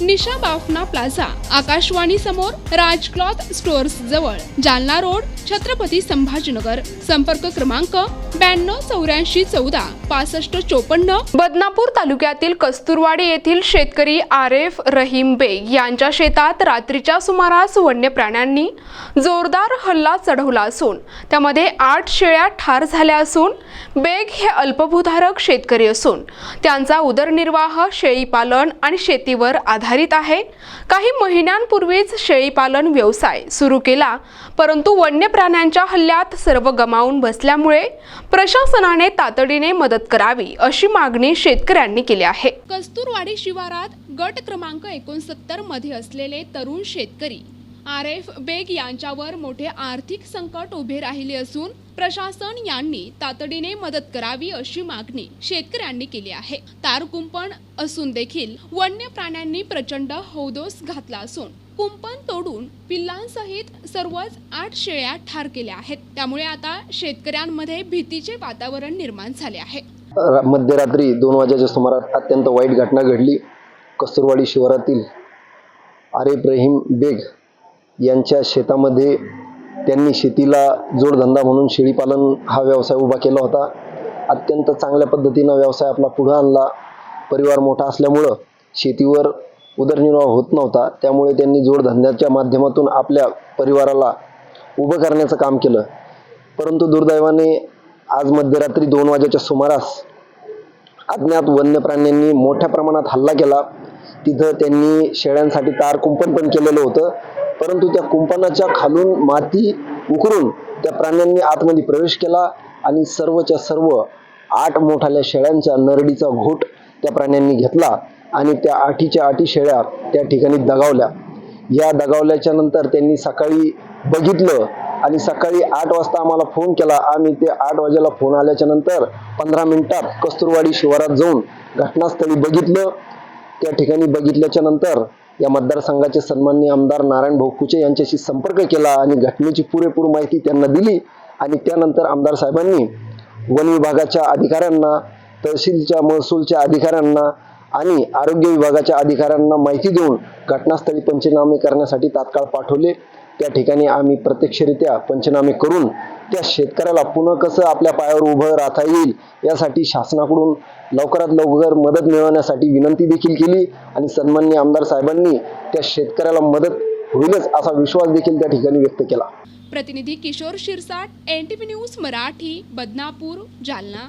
निशा Bafna plaza Akashvani समोर Raj cloth stores जवळ Jalna road Chhatrapati Sambhajinagar. संपर्क क्रमांक ब्याण्णव चौऱ्याऐंशी चौदा पासष्ट चोपन्न. बदनापूर तालुक्यातील कस्तुरवाडी येथील शेतकरी आर एफ रहीम बेग यांच्या शेतात रात्रीच्या सुमारास वन्य प्राण्यांनी जोरदार हल्ला चढवला असून त्यामध्ये आठ शेळ्या ठार झाल्या असून बेग हे अल्पभूधारक शेतकरी असून त्यांचा उदरनिर्वाह शेळीपालन आणि शेतीवर आधार आधारित आहे. काही महिन्यांपूर्वीच शेळीपालन व्यवसाय सुरू केला परंतु वन्य प्राण्यांच्या हल्ल्यात सर्व गमावून बसल्यामुळे प्रशासनाने तातडीने मदत करावी अशी मागणी शेतकऱ्यांनी केली आहे. कस्तुरवाडी शिवारात गट क्रमांक एकोणसत्तरमध्ये असलेले तरुण शेतकरी आर एफ बेग यांच्यावर मोठे आर्थिक संकट उभे राहिले असून प्रशासन यांनी तातडीने मदत करावी अशी मागणी शेतकऱ्यांनी केली आहे. तार कुंपण असून देखील वन्य प्राण्यांनी प्रचंड हौदोस घातला असून कुंपण तोडून पिल्लांसहित सर्वच आठ शेळ्या ठार केल्या आहेत. त्यामुळे आता शेतकऱ्यांमध्ये भीतीचे वातावरण निर्माण झाले आहे. मध्यरात्री दोन वाजेच्या सुमारास अत्यंत वाईट घटना घडली. कस्तुरवाडी शिवारातील आरेफ रहीम बेग यांच्या शेतामध्ये त्यांनी शेतीला जोडधंदा म्हणून शेळीपालन हा व्यवसाय उभा केला होता. अत्यंत चांगल्या पद्धतीनं व्यवसाय आपला पुढं आणला. परिवार मोठा असल्यामुळं शेतीवर उदरनिर्वाह होत नव्हता. त्यामुळे त्यांनी जोडधंद्याच्या माध्यमातून आपल्या परिवाराला उभं करण्याचं काम केलं. परंतु दुर्दैवाने आज मध्यरात्री दोन वाजेच्या सुमारास अज्ञात वन्य प्राण्यांनी मोठ्या प्रमाणात हल्ला केला. तिथं त्यांनी शेळ्यांसाठी तार कुंपण पण केलेलं होतं. परंतु त्या कुंपणाच्या खालून माती उकरून त्या प्राण्यांनी आतमध्ये प्रवेश केला आणि सर्वच्या सर्व आठ मोठाल्या शेळ्यांच्या नरडीचा घोट त्या प्राण्यांनी घेतला आणि त्या आठीच्या आठी शेळ्या त्या ठिकाणी दगावल्या. या दगावल्याच्या नंतर त्यांनी सकाळी बघितलं आणि सकाळी आठ वाजता आम्हाला फोन केला. आम्ही ते आठ वाजेला फोन आल्याच्यानंतर पंधरा मिनिटात कस्तुरवाडी शिवारात जाऊन घटनास्थळी बघितलं. त्या ठिकाणी बघितल्याच्या नंतर या मतदारसंघाचे सन्माननीय आमदार नारायण भोकुचे यांच्याशी संपर्क केला आणि घटनेची पुरेपूर माहिती त्यांना दिली. आणि त्यानंतर आमदार साहेबांनी वन विभागाच्या अधिकाऱ्यांना तहसीलच्या महसूलच्या अधिकाऱ्यांना आणि आरोग्य विभागाच्या अधिकाऱ्यांना माहिती देऊन घटनास्थळी पंचनामे करण्यासाठी तात्काळ पाठवले. त्या ठिकाणी आम्ही प्रत्यक्षरित्या पंचनामे करून त्या शेतकऱ्याला पुन्हा कसं आपल्या पायावर उभं राहता येईल यासाठी शासनाकडून लवकरात लवकर मदत मिळवण्यासाठी विनंती देखील केली आणि सन्मान्य आमदार साहेबांनी त्या शेतकऱ्याला मदत होईलच असा विश्वास देखील त्या ठिकाणी व्यक्त केला. प्रतिनिधी किशोर शिरसाट एन न्यूज मराठी बदनापूर जालना.